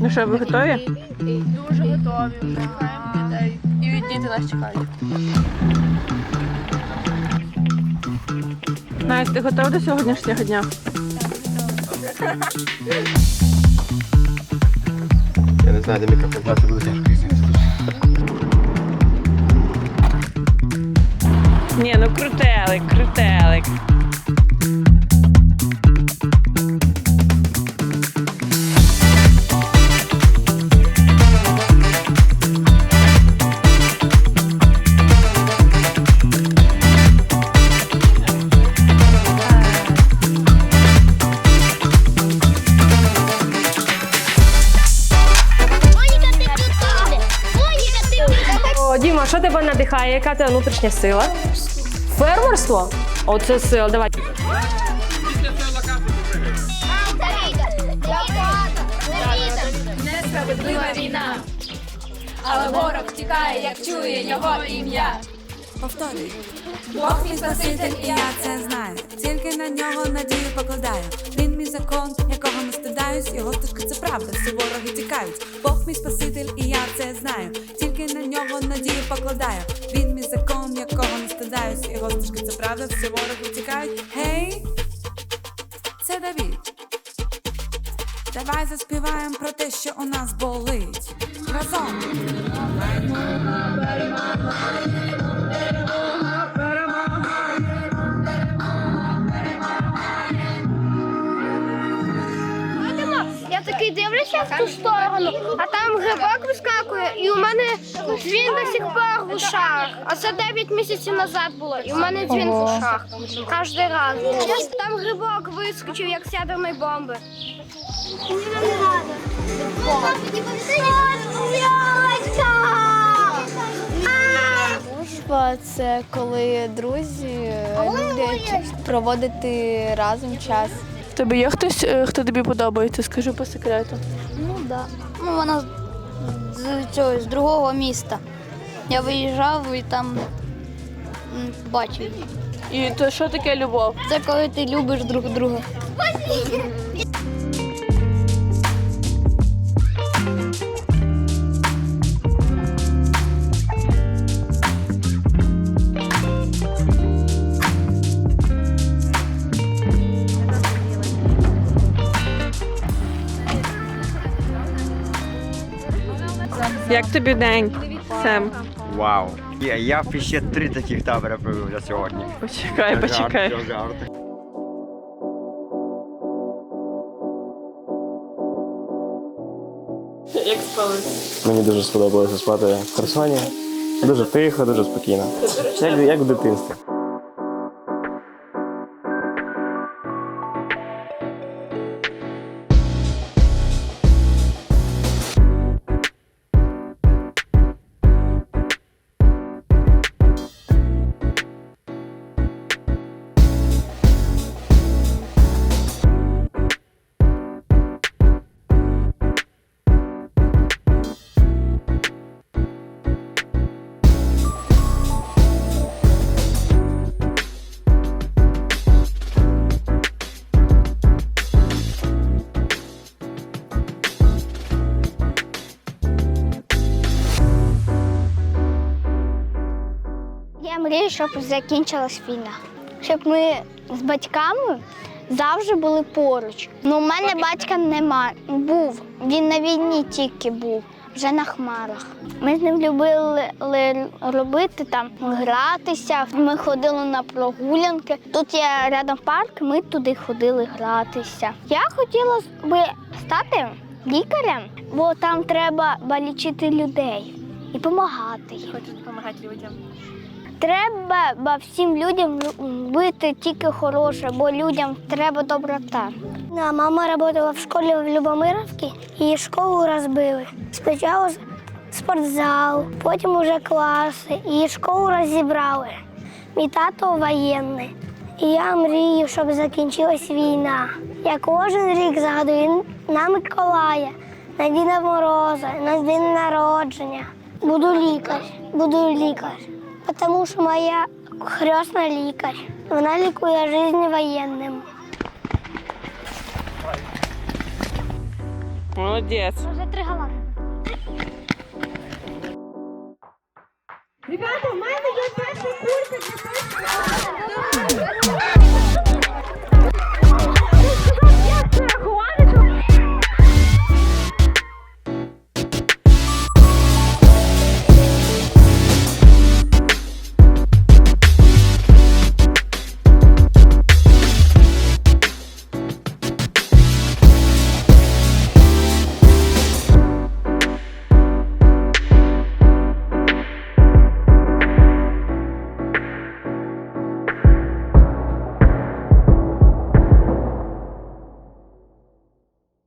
Ну що, ви готові? Дуже готові, чекаємо дітей. І від діти нас чекають. Настя, ти готова до сьогоднішнього дня? Я не знаю, де мікрофон брати буде тяжко. Ні, ну крутелик, крутелик. Діма, що тебе надихає? Яка тебе внутрішня сила? Фермерство? Оце сила, давай. Несправедлива війна. Але ворог тікає, як чує його ім'я. Повторюй, Бог мій спаситель, і я це знаю. Тільки на нього надію покладаю. Він мій закон, якого не стидаюсь, його стежки це правда, всі вороги тікають. Бог мій спаситель, і я це знаю. Покладаю. Він мій закон, якого не стидаюсь, його стежки це правда, всі вороги тікають. Гей, це Давід. Давай заспіваємо про те, що у нас болить. Такий дивлюся в ту сторону, а там грибок вискакує, і у мене дзвін до сих пор в ушах. А це 9 місяців назад було, і у мене дзвін в ушах. Кожен раз. Там грибок вискочив, як з бомби. Дружба це коли друзі люблять проводити разом час. Тебе є хтось, е, хто тобі подобається? Скажи по секрету. Ну да. Ну вона з цього з другого міста. Я виїжджав і там бачив. І то що таке любов? Це коли ти любиш друг друга. Як тобі день, Сем? Вау. Я, я б ще три таких табора провів за сьогодні. Почекай, Це жарт, почекай. це жарт. Як спалось? Мені дуже сподобалося спати в Херсоні. Дуже тихо, дуже спокійно. Як, як в дитинстві. Мрію, щоб закінчилась війна. Щоб ми з батьками завжди були поруч. Ну, у мене батька нема. Був. Він на війні тільки був, вже на хмарах. Ми з ним любили робити там, гратися. Ми ходили на прогулянки. Тут є рядом парк, ми туди ходили гратися. Я хотіла би стати лікарем, бо там треба лічити людей і допомагати їм. Хочу допомагати людям. Треба ба, всім людям бути тільки хороше, бо людям треба доброта. Мама працювала в школі в Любомировці, її школу розбили. Спочатку спортзал, потім уже класи, її школу розібрали. Мій тато воєнний. І я мрію, щоб закінчилась війна. Я кожен рік згадую на Миколая, на Діда Мороза, на день народження. Буду лікар, буду лікар. Тому що моя хресна лікар. Вона лікує життя воєнним. Молодець. Вже три галактики.